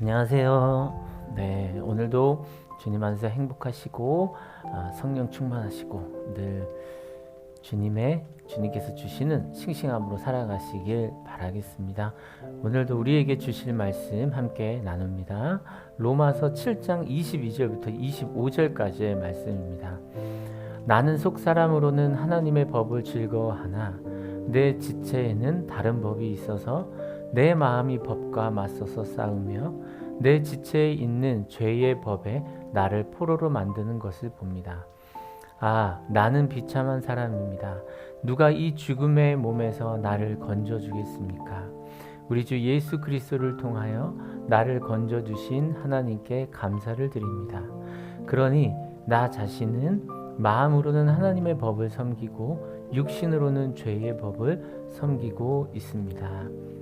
안녕하세요. 네, 오늘도 주님 안에서 행복하시고 아, 성령 충만하시고 늘 주님의 주님께서 주시는 싱싱함으로 살아가시길 바라겠습니다. 오늘도 우리에게 주실 말씀 함께 나눕니다. 로마서 7장 22절부터 25절까지의 말씀입니다. 나는 속 사람으로는 하나님의 법을 즐거워하나 내 지체에는 다른 법이 있어서 내 마음이 법과 맞서서 싸우며 내 지체에 있는 죄의 법에 나를 포로로 만드는 것을 봅니다. 아, 나는 비참한 사람입니다. 누가 이 죽음의 몸에서 나를 건져 주겠습니까? 우리 주 예수 그리스도를 통하여 나를 건져 주신 하나님께 감사를 드립니다. 그러니 나 자신은 마음으로는 하나님의 법을 섬기고 육신으로는 죄의 법을 섬기고 있습니다.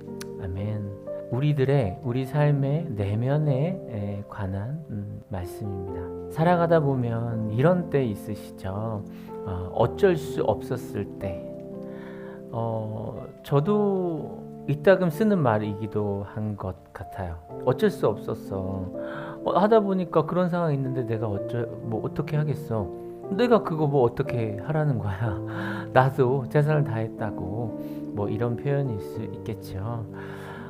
아멘. 우리들의 우리 삶의 내면에 관한 음, 말씀입니다. 살아가다 보면 이런 때 있으시죠. 어, 어쩔 수 없었을 때. 어, 저도 이따금 쓰는 말이기도 한 것 같아요. 어쩔 수 없었어. 어, 하다 보니까 그런 상황이 있는데 내가 어쩔 뭐 어떻게 하겠어. 내가 그거 뭐 어떻게 하라는 거야. 나도 최선을 다했다고 뭐 이런 표현일 수 있겠죠.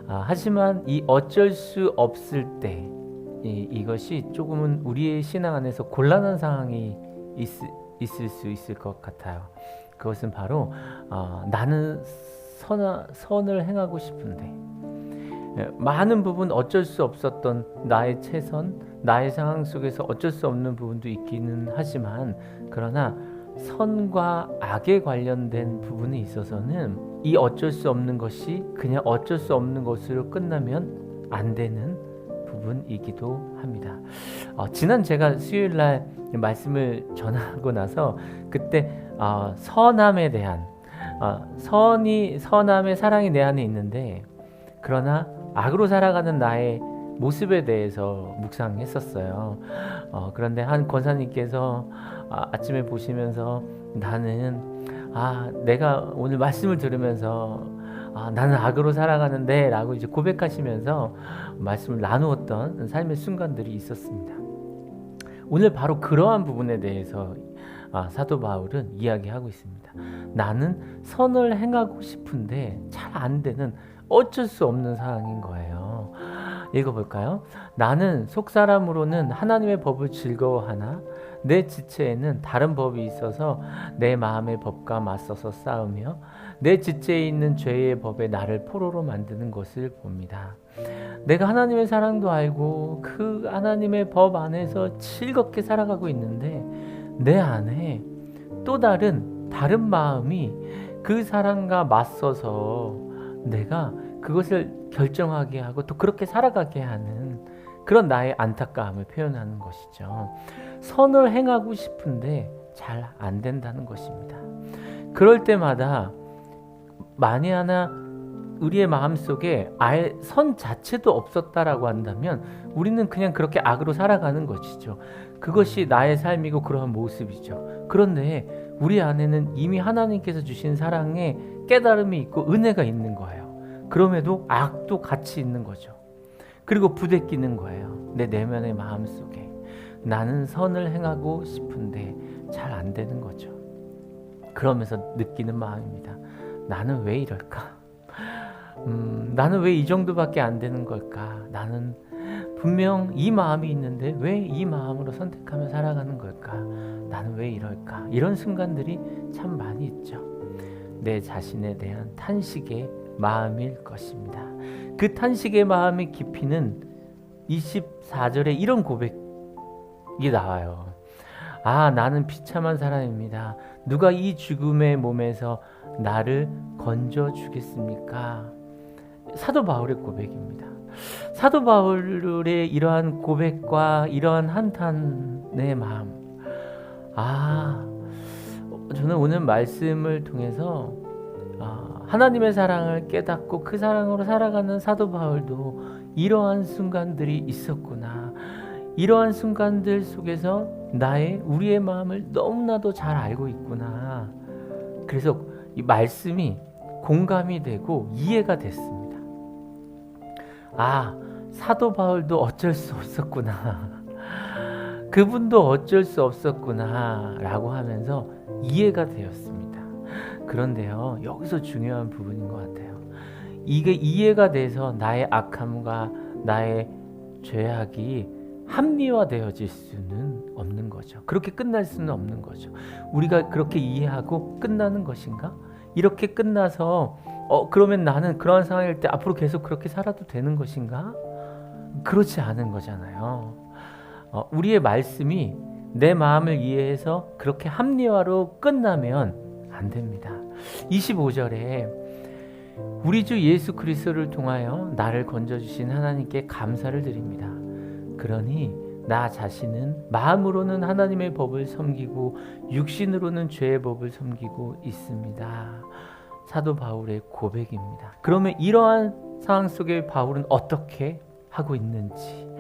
아, 하지만 이 어쩔 수 없을 때 이, 이것이 조금은 우리의 신앙 안에서 곤란한 상황이 있, 있을 수 있을 것 같아요. 그것은 바로 어, 나는 선, 선을 행하고 싶은데 예, 많은 부분 어쩔 수 없었던 나의 최선, 나의 상황 속에서 어쩔 수 없는 부분도 있기는 하지만 그러나 선과 악에 관련된 부분에 있어서는 이 어쩔 수 없는 것이 그냥 어쩔 수 없는 것으로 끝나면 안 되는 부분이기도 합니다. 어, 지난 제가 수요일 날 말씀을 전하고 나서 그때 어, 선함에 대한 어, 선이 선함의 사랑이 내 안에 있는데 그러나 악으로 살아가는 나의 모습에 대해서 묵상했었어요. 어, 그런데 한 권사님께서 아, 아침에 보시면서 나는 아 내가 오늘 말씀을 들으면서 아, 나는 악으로 살아가는데라고 이제 고백하시면서 말씀을 나누었던 삶의 순간들이 있었습니다. 오늘 바로 그러한 부분에 대해서 아, 사도 바울은 이야기하고 있습니다. 나는 선을 행하고 싶은데 잘 안 되는 어쩔 수 없는 상황인 거예요. 읽어볼까요? 나는 속 사람으로는 하나님의 법을 즐거워하나 내 지체에는 다른 법이 있어서 내 마음의 법과 맞서서 싸우며 내 지체에 있는 죄의 법에 나를 포로로 만드는 것을 봅니다. 내가 하나님의 사랑도 알고 그 하나님의 법 안에서 즐겁게 살아가고 있는데 내 안에 또 다른 다른 마음이 그 사랑과 맞서서 내가 그것을 결정하게 하고 또 그렇게 살아가게 하는 그런 나의 안타까움을 표현하는 것이죠. 선을 행하고 싶은데 잘 안 된다는 것입니다. 그럴 때마다 만에 하나 우리의 마음 속에 아예 선 자체도 없었다라고 한다면 우리는 그냥 그렇게 악으로 살아가는 것이죠. 그것이 나의 삶이고 그러한 모습이죠. 그런데 우리 안에는 이미 하나님께서 주신 사랑에 깨달음이 있고 은혜가 있는 거예요. 그럼에도 악도 같이 있는 거죠. 그리고 부대끼는 거예요. 내 내면의 마음 속에. 나는 선을 행하고 싶은데 잘 안 되는 거죠. 그러면서 느끼는 마음입니다. 나는 왜 이럴까? 음, 나는 왜 이 정도밖에 안 되는 걸까? 나는 분명 이 마음이 있는데 왜 이 마음으로 선택하며 살아가는 걸까? 나는 왜 이럴까? 이런 순간들이 참 많이 있죠. 내 자신에 대한 탄식의 마음일 것입니다. 그 탄식의 마음의 깊이는 24절에 이런 고백이 나와요. 아, 나는 비참한 사람입니다. 누가 이 죽음의 몸에서 나를 건져 주겠습니까? 사도 바울의 고백입니다. 사도 바울의 이러한 고백과 이러한 한탄의 마음. 아, 저는 오늘 말씀을 통해서 아, 하나님의 사랑을 깨닫고 그 사랑으로 살아가는 사도 바울도 이러한 순간들이 있었구나. 이러한 순간들 속에서 나의 우리의 마음을 너무나도 잘 알고 있구나. 그래서 이 말씀이 공감이 되고 이해가 됐습니다. 아, 사도 바울도 어쩔 수 없었구나. 그분도 어쩔 수 없었구나. 라고 하면서 이해가 되었습니다. 그런데요, 여기서 중요한 부분인 것 같아요. 이게 이해가 돼서 나의 악함과 나의 죄악이 합리화되어질 수는 없는 거죠. 그렇게 끝날 수는 없는 거죠. 우리가 그렇게 이해하고 끝나는 것인가? 이렇게 끝나서 어 그러면 나는 그러한 상황일 때 앞으로 계속 그렇게 살아도 되는 것인가? 그렇지 않은 거잖아요. 어, 우리의 말씀이 내 마음을 이해해서 그렇게 합리화로 끝나면 안 됩니다. 25절에 우리 주 예수 그리스도를 통하여 나를 건져 주신 하나님께 감사를 드립니다. 그러니 나 자신은 마음으로는 하나님의 법을 섬기고 육신으로는 죄의 법을 섬기고 있습니다. 사도 바울의 고백입니다. 그러면 이러한 상황 속에 바울은 어떻게 하고 있는지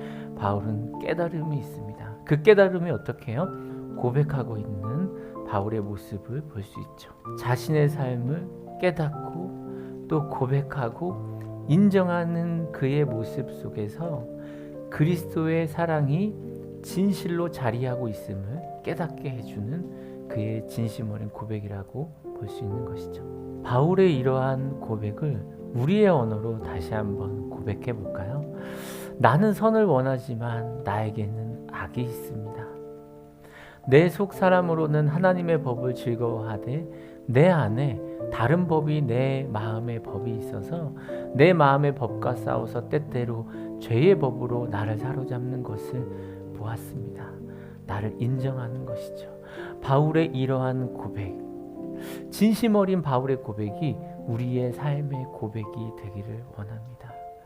바울은 깨달음이 있습니다. 그 깨달음이 어떻게 해요? 고백하고 있는 바울의 모습을 볼 수 있죠. 자신의 삶을 깨닫고 또 고백하고 인정하는 그의 모습 속에서 그리스도의 사랑이 진실로 자리하고 있음을 깨닫게 해주는 그의 진심 어린 고백이라고 볼 수 있는 것이죠. 바울의 이러한 고백을 우리의 언어로 다시 한번 고백해 볼까요? 나는 선을 원하지만 나에게는 악이 있습니다. 내 속 사람으로는 하나님의 법을 즐거워하되 내 안에 다른 법이 내 마음의 법이 있어서 내 마음의 법과 싸워서 때때로 죄의 법으로 나를 사로잡는 것을 보았습니다. 나를 인정하는 것이죠. 바울의 이러한 고백, 진심 어린 바울의 고백이 우리의 삶의 고백이 되기를 원합니다.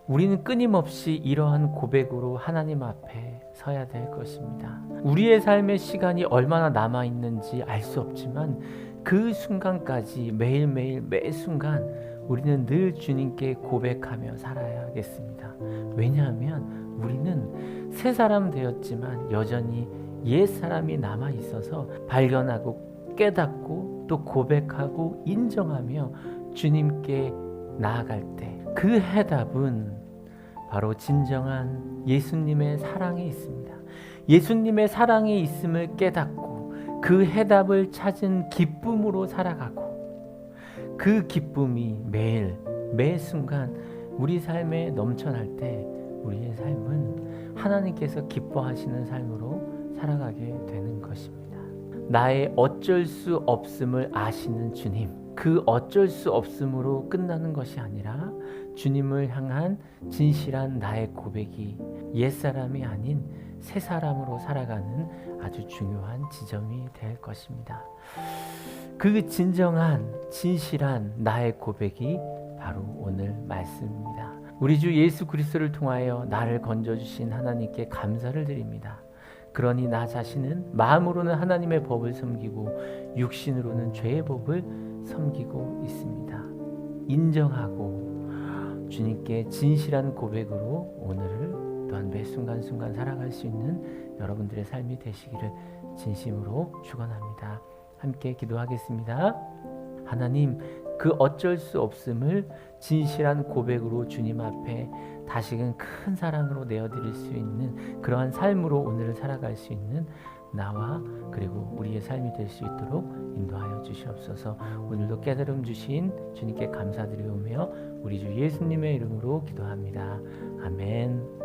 우리는 끊임없이 이러한 고백으로 하나님 앞에 서야 될 것입니다. 우리의 삶의 시간이 얼마나 남아 있는지 알 수 없지만 그 순간까지 매일매일 매 순간 우리는 늘 주님께 고백하며 살아야겠습니다. 왜냐하면 우리는 새 사람 되었지만 여전히 옛 사람이 남아 있어서 발견하고 깨닫고 또 고백하고 인정하며 주님께 나아갈 때 그 해답은 바로 진정한 예수님의 사랑에 있습니다. 예수님의 사랑에 있음을 깨닫고 그 해답을 찾은 기쁨으로 살아가고 그 기쁨이 매일 매 순간 우리 삶에 넘쳐날 때 우리의 삶은 하나님께서 기뻐하시는 삶으로 살아가게 되는 것입니다. 나의 어쩔 수 없음을 아시는 주님. 그 어쩔 수 없음으로 끝나는 것이 아니라 주님을 향한 진실한 나의 고백이 옛사람이 아닌 새 사람으로 살아가는 아주 중요한 지점이 될 것입니다. 그 진정한 진실한 나의 고백이 바로 오늘 말씀입니다. 우리 주 예수 그리스도를 통하여 나를 건져 주신 하나님께 감사를 드립니다. 그러니 나 자신은 마음으로는 하나님의 법을 섬기고 육신으로는 죄의 법을 섬기고 있습니다. 인정하고 주님께 진실한 고백으로 오늘을 또한 매 순간순간 살아갈 수 있는 여러분들의 삶이 되시기를 진심으로 축원합니다. 함께 기도하겠습니다. 하나님 그 어쩔 수 없음을 진실한 고백으로 주님 앞에 다시금 큰 사랑으로 내어드릴 수 있는 그러한 삶으로 오늘을 살아갈 수 있는 나와 그리고 우리의 삶이 될 수 있도록 인도하여 주시옵소서. 오늘도 깨달음 주신 주님께 감사드리오며 우리 주 예수님의 이름으로 기도합니다. 아멘.